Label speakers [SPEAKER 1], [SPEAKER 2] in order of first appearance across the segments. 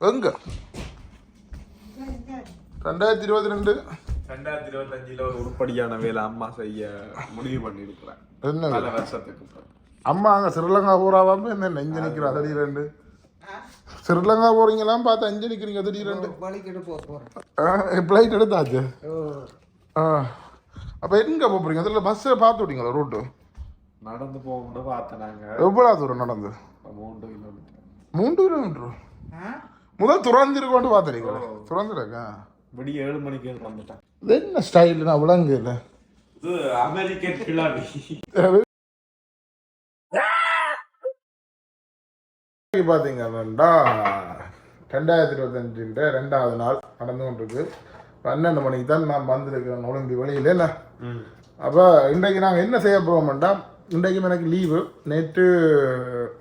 [SPEAKER 1] எங்க? ரெண்டாயிரத்தி இருபத்தி ரெண்டு.
[SPEAKER 2] ரெண்டாயிரத்தி இருபத்தஞ்சுல ஒரு உருப்படியான வேலை அம்மா செய்ய முடிவு பண்ணி இருக்கிறேன்
[SPEAKER 1] என்ன
[SPEAKER 2] பல வருஷத்துக்கு.
[SPEAKER 1] அம்மா அங்கே ஸ்ரீலங்கா போறாவாம என்ன நெஞ்சு நிற்கிறா திடீரெண்டு ஸ்ரீலங்கா போறீங்களாம் பார்த்து அஞ்சு நிற்கிறீங்க
[SPEAKER 3] போக போறேன்.
[SPEAKER 1] ஃப்ளைட் எடுத்தாச்சு?
[SPEAKER 3] ஓ.
[SPEAKER 1] ஆ. அப்போ எங்கே போகிறீங்க அதில் பஸ்ஸில் பார்த்து விட்டீங்களா ரூட்டு
[SPEAKER 2] நடந்து போகும்போது பார்த்தேன் நாங்க.
[SPEAKER 1] எவ்வளோ தூரம் நடந்து?
[SPEAKER 2] மூன்று கிலோமீட்டர்
[SPEAKER 1] மூன்று கிலோமீட்டர்
[SPEAKER 3] ஆ?
[SPEAKER 1] முதல் துறந்திருக்கோண்டு பார்த்துறீங்களா துறந்துருக்கா?
[SPEAKER 2] விடிய ஏழு மணிக்கு வந்துட்டேன்.
[SPEAKER 1] இது என்ன ஸ்டைல் நான் விளங்கு இல்லை
[SPEAKER 2] இது அமெரிக்கன் கிளாவி.
[SPEAKER 1] பார்த்தீங்கன்னா ரெண்டாயிரத்தி இருபத்தஞ்சுன்ற ரெண்டாவது நாள் நடந்து கொண்டிருக்கு. பன்னெண்டு மணிக்கு தான் நான் வந்திருக்கிறேன் ஒளிம்பி வெளியில் என்ன அப்போ இன்றைக்கு நாங்கள் என்ன செய்ய போகிறோம்டா இன்றைக்கும் எனக்கு லீவு நேற்று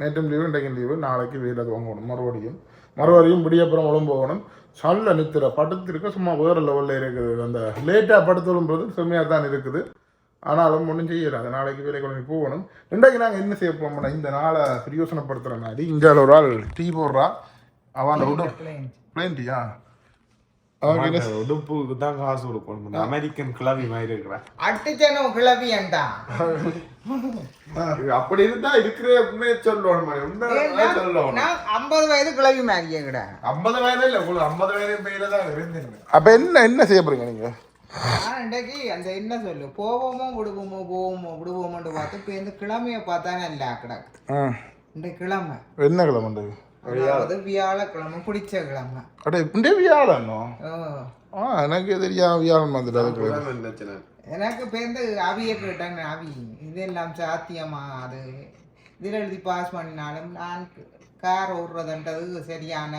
[SPEAKER 1] நேற்றும் லீவு இன்றைக்கும் லீவு நாளைக்கு வீட்டில் துவங்கணும் மறுபடியும். மறுபடியும் விடியப்புறம் உடம்பு போகணும் சல்ல நித்திர படுத்திருக்க சும்மா வேறு லெவலில் இருக்குது. அந்த லேட்டாக படுத்துறது செம்மையாக தான் இருக்குது. ஆனாலும் ஒன்றும் செய்யலாது நாளைக்கு வேலை கிளம்பி போகணும். இன்றைக்கு நாங்கள் என்ன செய்ய போகிறோம்னா இந்த நாளை பிரயோசனப்படுத்துகிற மாதிரி இங்கே ஒரு ஆள் டீ போடுறா. அவன் பிளேன் டீயா
[SPEAKER 2] உடுப்புக்கு தான் காசு கொடுக்கணும். அமெரிக்கன் கிளவி மாதிரி இருக்கிறேன்
[SPEAKER 3] அடிச்சனோ கிளவி
[SPEAKER 2] அப்படி இருந்தா இருக்கிற உண்மையை சொல்லணும்
[SPEAKER 3] நான் ஐம்பது வயது கிளவி மாதிரியே கிட.
[SPEAKER 2] ஐம்பது வயது இல்ல உங்களுக்கு ஐம்பது வயது மேல தான் இருந்தீங்க
[SPEAKER 1] அப்போ என்ன என்ன செய்ய போகிறீங்க நீங்கள்
[SPEAKER 3] நான் இன்றைக்கு அந்த என்ன சொல்லு போவோமோ விடுவோமோ போவோமோ விடுவோமோன்னு பார்த்து இப்போ இந்த கிழமையை பார்த்தா நல்லா கிடக்கு இந்த கிழமை.
[SPEAKER 1] என்ன கிழமை
[SPEAKER 3] அதாவது வியாழக்கிழமை பிடிச்ச கிழமை
[SPEAKER 1] அட இப்படியே வியாழனோ? ஆ எனக்கு தெரியா வியாழன் வந்துட்டு
[SPEAKER 3] எனக்கு இப்போ இந்த அவியை கேட்டாங்க அவி. இதெல்லாம் சாத்தியமா? அது இதில் எழுதி பாஸ் பண்ணினாலும் நான் கார் ஓடுறதுன்றது சரியான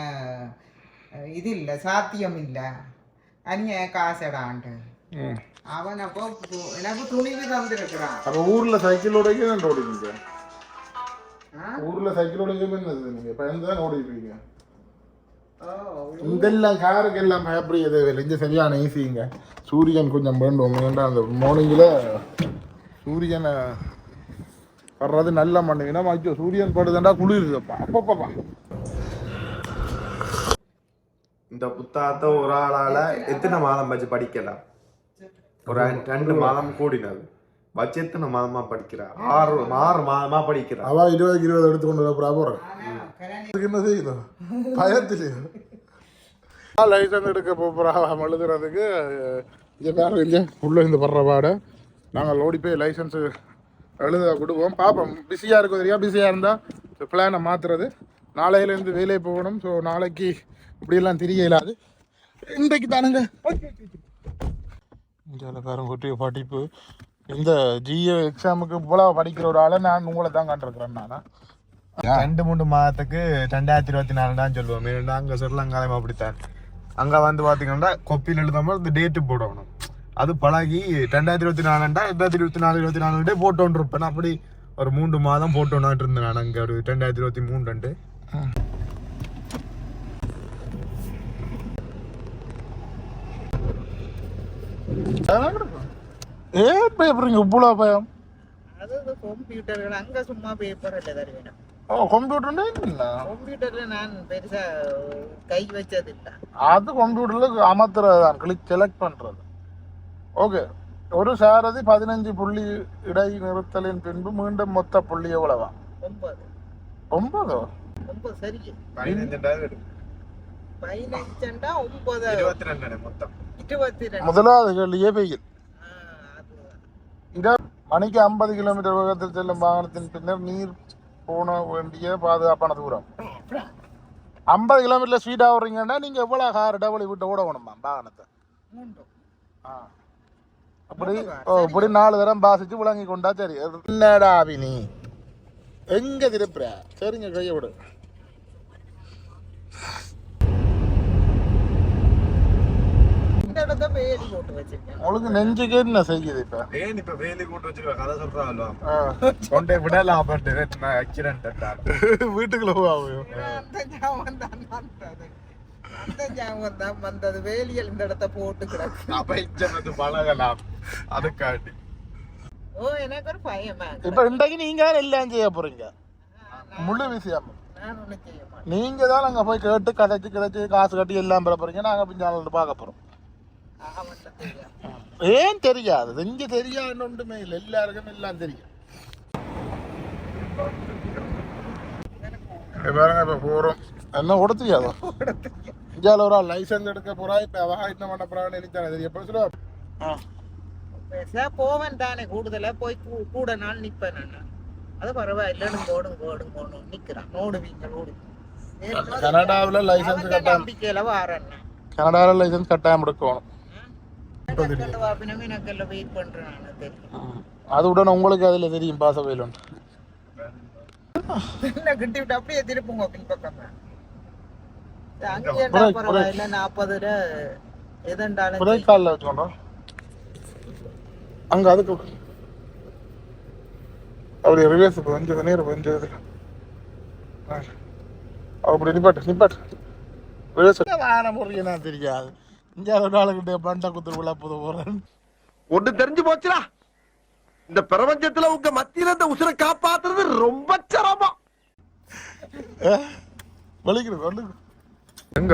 [SPEAKER 3] இது இல்லை சாத்தியம் இல்லை. அந்நிய காசடான்ட்டு அவன் அப்போ எனக்கு துணிவு தந்திருக்கிறான்.
[SPEAKER 1] அப்போ ஊரில் சைக்கிள் ஓடிக்க என்ன ஓடிப்பீங்க
[SPEAKER 3] ஆ?
[SPEAKER 1] ஊரில் சைக்கிள் ஓடிக்க என்னது நீங்கள் பயந்து தான் ஓடிப்பீங்க இதெல்லாம் காருக்கு எல்லாம் பயப்படியது இங்கே சரியான ஈஸிங்க சூரியன் கொஞ்சம் வேண்டும் ஏன்டா அந்த மார்னிங்கில் சூரியனை வர்றது நல்ல மண்ணுங்கன்னா ஐயோ சூரியன் படுதுண்டா குளிருதுப்பா அப்பப்பப்பா
[SPEAKER 2] இந்த புத்தகத்தை ஒரு ஆளால எத்தனை மாதம் வச்சு படிக்கலாம்? ஒரு ரெண்டு- ரெண்டு மாதம் கூடினது. வச்சு எத்தனை மாதமா படிக்கிறா. ஆறு ஆறு மாதமா படிக்கிறா.
[SPEAKER 1] அவ இருபதுக்கு இருபது எடுத்து கொண்டு
[SPEAKER 3] கரணி
[SPEAKER 1] அதுக்கு என்ன செய்யுதோ? பயத்திலே. லைசன்ஸ் எடுக்க போகிறா எழுதுறதுக்கு இங்கே வேறு இல்லையா உள்ளே இந்த படுற பாடு. நாங்கள் ஓடி போய் லைசன்ஸு எழுத விடுவோம். பார்ப்போம் பிஸியாக இருக்கும் தெரியா? பிஸியாக இருந்தால் பிளானை மாற்றுறது நாளையிலேருந்து வேலையை போகணும். ஸோ நாளைக்கு இப்படியெல்லாம் தெரிய இயலாது இன்றைக்கு தானுங்க. இந்தியாவில் பாருங்க ஒட்டிய படிப்பு. இந்த ஜிஏ எக்ஸாமுக்கு இவ்வளோ படிக்கிற ஒரு ஆளை நான் உங்களை தான் கண்டிருக்கிறேன் நானா.
[SPEAKER 2] ரெண்டு மூணு மாதத்துக்கு ரெண்டாயிரத்தி இருபத்தி நாலு தான் சொல்லுவோம். ஏன்னா அங்க ஸ்ரீலங்காலையும் அப்படித்தான். அங்க வந்து பாத்தீங்கன்னா கொப்பியில் எழுதாம இந்த டேட்டு போடணும். அது பழகி ரெண்டாயிரத்தி இருபத்தி நாலுண்டா ரெண்டாயிரத்தி இருபத்தி நாலு இருபத்தி நாலு போட்டோன்னு இருப்பேன். அப்படி ஒரு மூன்று மாதம் போட்டோன்னு இருந்தேன் நான் அங்க. ஒரு ரெண்டாயிரத்தி இருபத்தி மூணு ரெண்டு
[SPEAKER 1] ஏன் பயப்படுறீங்க இவ்வளோ பயம்
[SPEAKER 3] அது கம்ப்யூட்டர்கள் அங்கே சும்மா பேப்பர் இல்லை தருவேன்
[SPEAKER 1] ஓ கம்ப்யூட்டர்னா இல்லை?
[SPEAKER 3] கம்ப்யூட்டர்ல நான் பெருசா கை வச்சது இல்லை.
[SPEAKER 1] அது கம்ப்யூட்டரில் அமர்த்துறது தான் கிளிக் செலக்ட் பண்ணுறது ஓகே ஒரு சாரதி பதினஞ்சு புள்ளி இடை நிறுத்தலின் பின்பு மீண்டும் மொத்த புள்ளி எவ்வளவா?
[SPEAKER 3] ஒன்பது.
[SPEAKER 1] ஒன்பதோ?
[SPEAKER 3] ஒன்பது சரி
[SPEAKER 2] பதினஞ்சு
[SPEAKER 3] பதினஞ்சண்டா ஒன்பது.
[SPEAKER 2] இருபத்தி ரெண்டு மொத்தம்.
[SPEAKER 3] இருபத்தி ரெண்டு.
[SPEAKER 1] முதலாவது கேள்வியே
[SPEAKER 3] அதுதான்.
[SPEAKER 1] இட மணிக்கு ஐம்பது கிலோமீட்டர் வேகத்தில் செல்லும் வாகனத்தின் பின்னர் நீர் போன வேண்டிய பாதுகாப்பான தூரம். ஐம்பது கிலோமீட்டர் ஸ்பீடாக வர்றீங்கன்னா நீங்கள் எவ்வளோ கார் டபுள் விட்டு ஓட வேணுமா வாகனத்தை ஆ. அப்படி இப்படி நாலு தரம் பாசிச்சு விளங்கி கொண்டா சரி. என்னடா அபினி? எங்க திருப்புற? சரிங்க கையை விடு.
[SPEAKER 3] இடத்த வேலி போட்டு வச்சிருக்கேன்
[SPEAKER 1] உங்களுக்கு நெஞ்சுக்கு என்ன செய்யுது இப்ப
[SPEAKER 2] ஏன் இப்ப வேலி கூட்டு வச்சுக்க கதை சொல்றாங்களோ. கொண்டே விடலாம் அப்படின்ட்டு ஆக்சிடென்ட்
[SPEAKER 1] வீட்டுக்குள்ள
[SPEAKER 3] அந்த தான் வந்தது அந்த ஞாபகம் தான் வந்தது வேலியல் இந்த இடத்த போட்டு கிடக்கு
[SPEAKER 2] அபைச்சனது பழகலாம் அதுக்காண்டி
[SPEAKER 3] ஓ எனக்கு ஒரு பயமா
[SPEAKER 1] இப்ப இன்றைக்கு நீங்க எல்லாம் செய்ய போறீங்க முழு விஷயம்
[SPEAKER 3] நான் ஒன்றும் செய்ய மாட்டேன்
[SPEAKER 1] நீங்க தான் அங்க போய் கேட்டு கதைச்சு கதைச்சு காசு கட்டி எல்லாம் பெற போறீங்க நாங்க பின்னால பார்க்க போறோம் ஏன் தெரியாது இங்க தெரியாது ஒன்றுமே இல்லை. எல்லாருக்கும் எல்லாம் தெரியும். பாருங்க இப்ப போறோம். என்ன கொடுத்தியாதோ இந்தியாவில் ஒரு லைசன்ஸ் எடுக்க போறா இப்ப அவ என்ன பண்ண போறான்னு எனக்கு தெரியும். எப்ப சொல்லுவா.
[SPEAKER 3] போவன் தானே கூடுதலா. போய் கூட நாள் நிப்பேன் நான். அது பரவாயில்லைன்னு போடும் போடும் போடும். நிக்கிறான். நோடுவீங்க நோடு
[SPEAKER 1] கனடாவில் லைசன்ஸ் கட்டாயம். கனடாவில் லைசன்ஸ் கட்டாயம் எடுக்கணும்.
[SPEAKER 3] நான் தெரியும்.
[SPEAKER 1] அது உடனே உங்களுக்கு அதுல தெரியும் பாச வயலுன்னு
[SPEAKER 3] என்ன கிட்டி விட்டு அப்படியே திருப்புங்க பின்பக்கம் அங்கே நாற்பது ரூபா எதண்டாலும்
[SPEAKER 1] பிரேக் காலில் வச்சுக்கோண்டோம் அங்க அதுக்கு. அப்படி ரிவர்ஸ் கொஞ்சம் நேரம் கொஞ்சம் இதுல ஆ. அப்படி நிப்பாட்டு நிப்பாட்டு. ரிவர்ஸ் வாரம் முறையா தெரியாது. ஒரு நாளுக்கிட்ட பண்டை குத்துரு விழா புது போறேன்.
[SPEAKER 4] ஒண்ணு தெரிஞ்சு போச்சுடா. இந்த பிரபஞ்சத்துல உங்க மத்தியில இந்த உசுரை காப்பாத்துறது ரொம்ப சிரமம்.
[SPEAKER 1] வலிக்குது வலிக்குது
[SPEAKER 2] எங்க?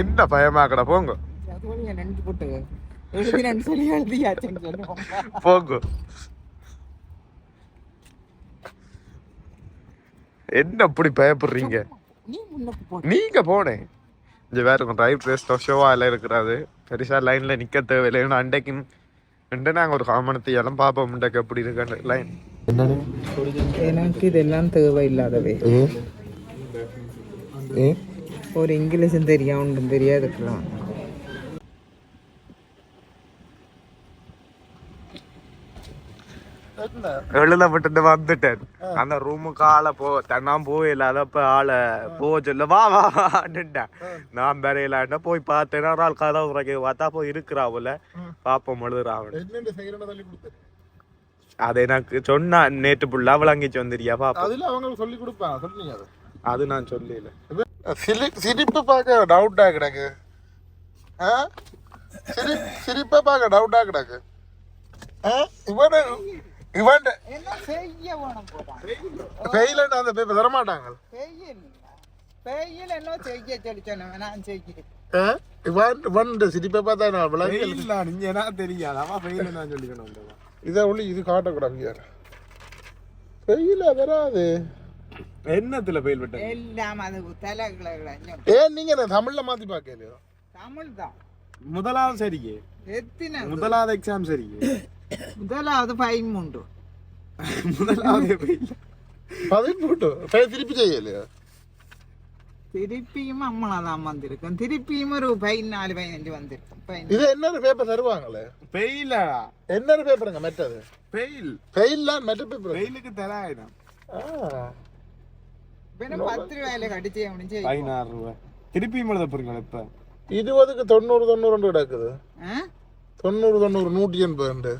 [SPEAKER 2] என்ன பயமாக்கடா போங்க.
[SPEAKER 3] அதுவழியா நினைச்சு போட்டு எழுதினு சொல்லி எழுதியாச்சுன்னு சொல்லுவோம்
[SPEAKER 2] போங்க. என்ன அப்படி பயப்படுறீங்க?
[SPEAKER 3] நீ முன்னுக்கு போ.
[SPEAKER 2] நீங்க போனேன் இங்க வேற டிரைவ் டெஸ்ட் ஷோவா எல்லாம் இருக்கிறாது பெருசா லைன்ல நிக்க தேவையில்லை. அண்டைக்கு ரெண்டு நாங்க ஒரு காமனத்தை எல்லாம் பாப்போம் முண்டைக்கு எப்படி இருக்கான்னு லைன்
[SPEAKER 3] எனக்கு இதெல்லாம் தேவையில்லாதவே. ஒரு இங்கிலீஷும் தெரியும் ஒன்றும் தெரியாதுக்கலாம்.
[SPEAKER 2] எழுத விட்டுட்டு வந்துட்டேன். அந்த ரூமுக்கு ஆளை போ நான் போயில அதப்ப ஆளை போக சொல்ல வா வா வான்னுட்டேன். நான் பெறையிலாண்ட போய் பார்த்தேன். ஒரு ஆள் கதவு உரைக்க பார்த்தா போய் பாப்போம்
[SPEAKER 1] என்னென்ன செய்யறேன்னு சொல்லி கொடுத்து.
[SPEAKER 2] அது எனக்கு சொன்னா நேற்று புள்ளா விளங்கிச்சு வந்துரியா பாப்போம்.
[SPEAKER 1] அதுல அவங்க சொல்லி கொடுப்பாங்க சொன்னீங்க அது.
[SPEAKER 2] நான் சொல்லல.
[SPEAKER 1] சிரி சிரிப்பு பார்க்க டவுட்டா கிடக்கு. ஆ? சிரி சிரிப்பை பார்க்க டவுட்டா கிடக்கு? இவன் இவன்
[SPEAKER 3] என்ன செய்ய வேணும் போதான்
[SPEAKER 1] ஃபெயிலண்ட் அந்த பேப்பர் தர மாட்டாங்க
[SPEAKER 3] செய்யல என்ன செய்ய சொல்லி சொன்னவன் நான் செய்கிறேன்?
[SPEAKER 1] இவன் இவன் சிரிப்பை பார்த்தா நான் விளங்கி
[SPEAKER 2] நீங்க என்ன தெரியாது அவன் ஃபெயில் நான் சொல்லிக்கணும்
[SPEAKER 1] இதை ஒளி இது காட்டக்கூடாது யார்? ஃபெயில வராது.
[SPEAKER 2] என்னத்துல ஃபெயில் விட்டேன்
[SPEAKER 3] எல்லாம் அது தலைகளை
[SPEAKER 1] ஏன் நீங்க என்ன தமிழ்ல மாத்தி பார்க்கலையோ?
[SPEAKER 3] தமிழ் தான்
[SPEAKER 2] முதலாவது சரியே.
[SPEAKER 3] எத்தனை
[SPEAKER 2] முதலாவது எக்ஸாம் சரியே.
[SPEAKER 3] முதலாவது ஃபைன் உண்டு
[SPEAKER 2] முதலாவது
[SPEAKER 1] ஃபெயில் திருப்பி செய்யலையோ
[SPEAKER 3] திருப்பியும் அம்மளா தான் வந்திருக்கும் திருப்பியும் ஒரு பதினாலு பதினஞ்சு வந்திருக்கும்.
[SPEAKER 1] இது என்ன பேப்பர் தருவாங்களே
[SPEAKER 2] fail ஆ?
[SPEAKER 1] என்ன பேப்பருங்க மெட்டது
[SPEAKER 2] fail.
[SPEAKER 1] ஃபெயில்லாம் மெட்ட பேப்பர்
[SPEAKER 2] fail-க்கு தராயிரம்.
[SPEAKER 3] பத்து ரூபாயில கடிச்சு முடிஞ்சு
[SPEAKER 2] பதினாறு ரூபாய் திருப்பியும் எழுத போறீங்களா இப்ப
[SPEAKER 1] இருபதுக்கு தொண்ணூறு தொண்ணூறு ரெண்டு கிடக்குது? தொண்ணூறு தொண்ணூறு நூற்றி எண்பது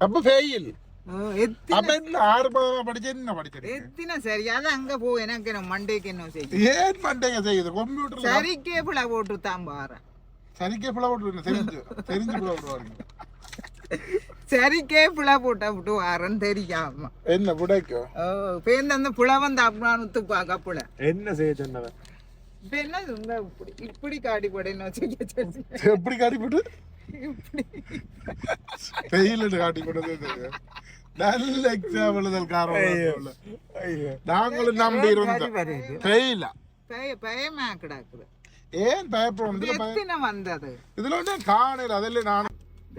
[SPEAKER 1] அப்ப ஃபெயில் அப்ப என்ன ஆறு மாதமா படிச்சு என்ன படிச்சது
[SPEAKER 3] எத்தனை சரி அது அங்க போ எனக்கு என்ன மண்டைக்கு என்ன
[SPEAKER 1] ஏன் செய்யுது கம்ப்யூட்டர்ல
[SPEAKER 3] சரிக்கே பிள்ளை போட்டு தான் பாரு
[SPEAKER 1] சரிக்கே பிள்ளை விட்டு தெரிஞ்சு தெரிஞ்சு
[SPEAKER 3] சரிக்கே பிள்ளை போட்டா விட்டு வாரன்னு தெரியாம
[SPEAKER 1] என்ன பிடைக்கும்
[SPEAKER 3] ஓ பேருந்து அந்த புல வந்து அப்ரானுத்து பார்க்க புல
[SPEAKER 2] என்ன செய்ய சொன்னவன்
[SPEAKER 3] என்ன இப்படி இப்படி காடி செய்ய சொல்லி
[SPEAKER 1] எப்படி
[SPEAKER 3] இப்படி
[SPEAKER 1] ஃபெயில் காட்டி கொடுத்தது நல்ல எக்ஸாம் எழுதல் காரணம் நாங்களும் நம்பி இருந்தோம்.
[SPEAKER 3] வருது
[SPEAKER 1] ஃபெயிலா
[SPEAKER 3] பய பயமா கிடக்குது
[SPEAKER 1] ஏன் பயப்படணும்? இதுல பய-
[SPEAKER 3] எத்தனை வந்தது?
[SPEAKER 1] இதுல ஒன்றும் காணல. அதில் நான்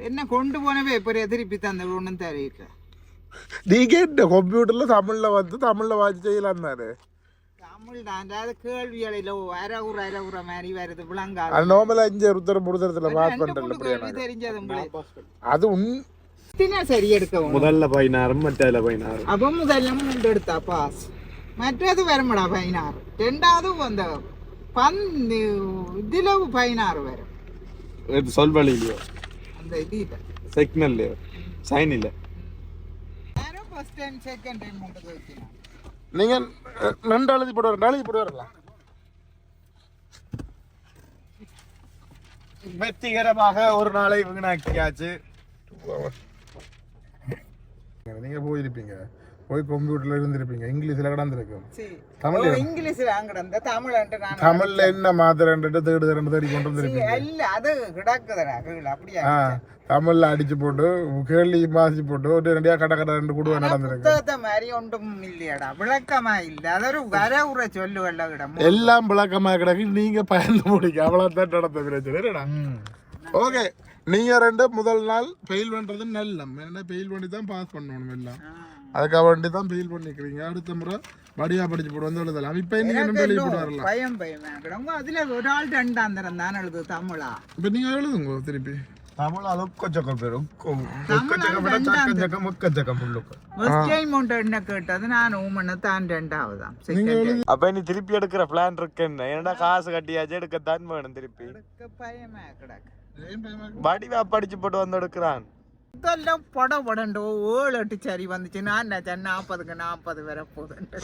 [SPEAKER 3] என்ன கொண்டு போன பேப்பர் திருப்பி தந்த ஒன்றும் தெரியல.
[SPEAKER 1] நீங்க இந்த கம்ப்யூட்டர்ல தமிழ்ல வந்து தமிழ்ல வாசி செய்யலாம் தானே நார்மலா இங்க உத்தரம் உத்தரத்துல பாஸ்
[SPEAKER 3] உங்களுக்கு?
[SPEAKER 1] அது உன்
[SPEAKER 3] சரி எடுக்க வேணும்
[SPEAKER 2] முதல்ல பதினாறும் மற்ற பதினாறு.
[SPEAKER 3] அப்போ முதல்ல மூன்று எடுத்தா பாஸ் மற்றது வருமடா பதினாறு. ரெண்டாவது அந்த பந்து இதுல பதினாறு வரும்.
[SPEAKER 2] சொல்வழிலையோ
[SPEAKER 3] அந்த இது இல்லை
[SPEAKER 2] சிக்னல்லையோ சைன் இல்ல?
[SPEAKER 3] யாரும் ஃபர்ஸ்ட் டைம் செகண்ட் டைம் மட்டும் நீங்கள்
[SPEAKER 1] நண்டு அழுதி போடுவார் எழுதி போடுவார்களா
[SPEAKER 2] வெற்றிகரமாக ஒரு நாளை வீணாக்கியாச்சு.
[SPEAKER 1] நீங்கள் போயிருப்பீங்க. போய் கம்ப்யூட்டர்ல இருந்திருப்பீங்க இங்கிலீஷ்ல கடந்திருக்கும் தமிழ்ல
[SPEAKER 3] இங்கிலீஷ்ல அங்கிருந்த தமிழ்ன்ட்டு நான்
[SPEAKER 1] தமிழ்ல என்ன மாத்திரன்ட்டு தேடு தேடு தேடி கொண்டு வந்திருப்பீங்க.
[SPEAKER 3] இல்ல அது கிடக்குதுடா அப்படியா
[SPEAKER 1] தமிழ்ல அடிச்சு போட்டு கேள்வி மாசி போட்டு ஒரு ரெண்டியா கட்ட கட்ட ரெண்டு குடுவை நடந்திருக்கு.
[SPEAKER 3] புத்தகத்தை மாதிரி ஒன்றும் இல்லையாடா விளக்கமா இல்ல. அதொரு வர உரை சொல்லுவல்ல கிடம்
[SPEAKER 1] எல்லாம் விளக்கமா கிடக்கு. நீங்க பயந்து முடிக்க அவ்வளவுதான் நடந்த பிரச்சனை ஓகே நீங்க ரெண்டு முதல் நாள் ஃபெயில் பண்றது நல்ல ஏன்னா ஃபெயில் பண்ணி தான் பாஸ் பண்ணணும் எல்லாம். அதுக்காக வேண்டி தான் ஃபெயில் பண்ணிக்கிறீங்க. அடுத்த முறை வடிவா படிச்சு போட்டு வந்து எழுதலாம் இப்ப நீங்க ரெண்டு எழுதி போட்டு வரலாம்.
[SPEAKER 3] பயம் பயமே. அதுல ஒரு ஆள் ரெண்டாம் தரம் தானே எழுது தமிழா.
[SPEAKER 1] இப்ப நீங்க எழுதுங்க திருப்பி.
[SPEAKER 2] தமிழ் அலொக்கச்சக்கம் பேர் ஒக்கச்சக்கம் ஒக்கச்சக்கம்
[SPEAKER 3] ஃபர்ஸ்ட் டைம் என்ன கேட்டது? நான் ஊமனை தான் ரெண்டாவதாம்.
[SPEAKER 2] அப்ப நீ திருப்பி எடுக்கிற பிளான் இருக்கு என்ன? என்னடா காசு கட்டியாச்சு? எடுக்கத்தான் வேணும் திருப்பி.
[SPEAKER 3] பயமே கிடக்கு.
[SPEAKER 2] வடிவா படிச்சு போட்டு வந்து எடுக்கிறான்.
[SPEAKER 3] இதெல்லாம் பட படண்டோ ஏழு எட்டு சரி வந்துச்சு. நான் நினைச்சேன்? நாற்பதுக்கு நாற்பது வர போகுதுன்ட்டு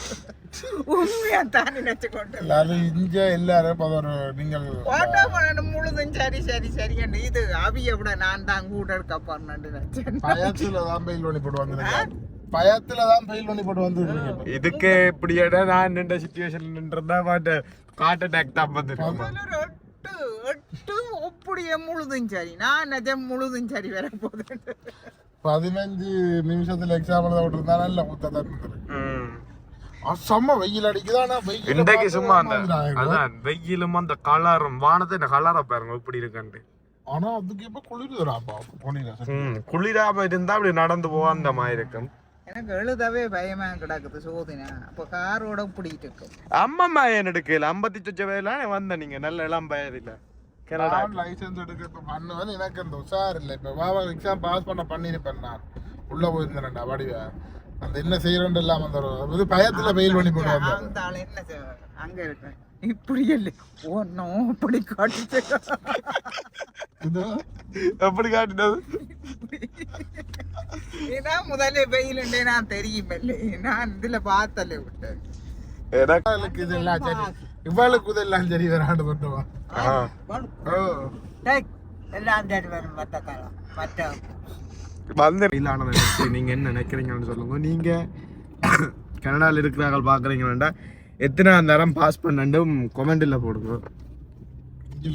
[SPEAKER 3] உண்மையா தான் நினைச்சு கொண்டு
[SPEAKER 1] அது இங்க எல்லாரும் பதினோரு நீங்கள்
[SPEAKER 3] ஓட்ட படம் முழுதும் சரி சரி சரி. இது? அவிய விட நான் தான் கூட எடுக்க போறேன்னு நினைச்சேன்.
[SPEAKER 1] பயத்துல தான் ஃபெயில் பண்ணி போட்டு வந்துருக்கேன் பயத்துல தான் ஃபெயில் பண்ணி போட்டு வந்துருக்கீங்க
[SPEAKER 2] இதுக்கு இப்படியாடா நான் நின்ற சுச்சுவேஷன் நின்றதா பாட்டு காட் அட்டாக் தான்
[SPEAKER 3] ஒரு எட்டு எட்டு அப்படியே முழுதும் சரி. நான் நிஜம் முழுதும் சரி வர போகுதுன்ட்டு
[SPEAKER 1] பதினஞ்சு நிமிஷத்துல எக்ஸாம் எழுத விட்டுருந்தா நல்ல முத்ததான் செம்ம வெயில் அடிக்குது. ஆனா வெயில்
[SPEAKER 2] இன்றைக்கு சும்மா அந்த அதான் வெயிலும் அந்த கலரும் வானத்தை இந்த கலரை பாருங்க இப்படி இருக்கான்ட்டு.
[SPEAKER 1] ஆனா அதுக்கு இப்ப
[SPEAKER 2] ம் குளிராம இருந்தா அப்படி நடந்து போக அந்த மாதிரி இருக்கும்.
[SPEAKER 3] எனக்கு எழுதவே பயமா கிடக்குது சோதனை. அப்போ காரோட பிடிக்கிட்டு இருக்கும்.
[SPEAKER 2] அம்மம்மா ஏன் எடுக்கல? ஐம்பத்தி சொச்ச வயதுல வந்த நீங்க நல்ல இளம் பயதில்ல கனடா.
[SPEAKER 1] லைசென்ஸ் எடுக்க இப்ப பண்ணுவேன் எனக்கு அந்த உஷார் இல்லை. இப்ப வாவா எக்ஸாம் பாஸ் பண்ண பண்ணிருப்பேன் நான். உள்ள போயிருந்தேன்டா வடிவ. அந்த என்ன செய்யறேன் இல்லாம அந்த பயத்துல ஃபெயில் பண்ணி வந்தேன்
[SPEAKER 3] அந்த ஆள் என்ன செய்வார்? அங்க இருக்கேன் இப்படி இல்லை ஒன்னும் இப்படி காட்டுச்சு
[SPEAKER 1] இது
[SPEAKER 2] எப்படி காட்டினது
[SPEAKER 3] ஏன்னா முதல்ல வெயிலுண்டே நான் தெரியுமில்லை. நான் இதுல பார்த்தல விட்டேன்.
[SPEAKER 2] எனக்கு
[SPEAKER 1] இதெல்லாம் சரி. இவளுக்கு இதெல்லாம் சரி.
[SPEAKER 2] ஆ.
[SPEAKER 1] ஓ
[SPEAKER 3] எல்லாம் சரி வரும் மற்ற காலம் மற்ற
[SPEAKER 2] வந்து இல்லானதை வச்சு நீங்க என்ன நினைக்கிறீங்கன்னு சொல்லுங்க. நீங்க கனடால இருக்கிறார்கள் பாக்குறீங்கன்னா எத்தனை நேரம் பாஸ் பண்ணண்டும் கொமெண்ட்ல போடுங்க.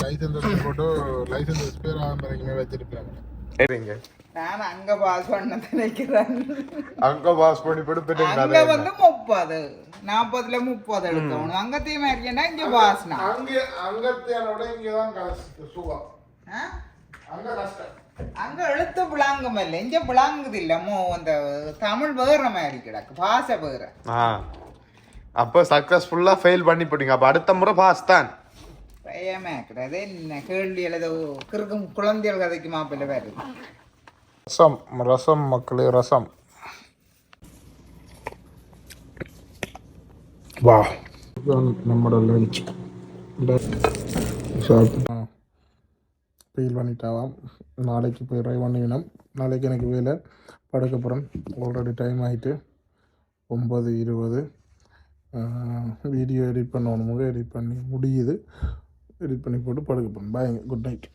[SPEAKER 1] லைசென்ஸ் போட்டு லைசென்ஸ் எக்ஸ்பயர் ஆகாம வரைக்குமே வச்சிருப்பாங்க
[SPEAKER 2] சரிங்க.
[SPEAKER 3] நான் அங்க பாஸ் பண்ண நினைக்கிறேன்.
[SPEAKER 2] அங்க பாஸ் பண்ணி போட்டு
[SPEAKER 3] அங்க வந்து முப்பது. நாற்பதுல முப்பது எடுக்கணும் அங்கத்தையும் இருக்கேன்னா இங்க பாஸ்னா
[SPEAKER 1] அங்க இங்கதான் கஷ்டம் சுகம் அங்க கஷ்டம்.
[SPEAKER 3] அங்க எழுத்து விளாங்கும் இல்லை இங்க விளாங்குது இல்ல மோ அந்த தமிழ் வேற மாதிரி கிடக்கு பாச வேற.
[SPEAKER 2] ஆ. அப்போ சக்சஸ்ஃபுல்லா ஃபெயில் பண்ணி போட்டீங்க. அப்ப அடுத்த முறை பாஸ் தான்.
[SPEAKER 3] பயமே கிடையாது. என்ன கேள்வி எழுத? கிறுக்கும் குழந்தைகள் கதைக்கு மாப்பிள்ளை வருது
[SPEAKER 1] ரசம் ரசம் மக்களே ரசம். வா. நம்மளோட லஞ்ச் சாப்பிட்டோம் ஃபீல் பண்ணிட்டாவாம். நாளைக்கு போய் ட்ரைவ் பண்ணிக்கணும். நாளைக்கு எனக்கு வேலை. படுக்க போகிறேன் ஆல்ரெடி டைம் ஆகிட்டு ஒம்பது இருபது. வீடியோ எடிட் பண்ணணும் எடிட் பண்ணி முடியுது. எடிட் பண்ணி போட்டு படுக்க போகிறேன் பாய்ங்க குட் நைட்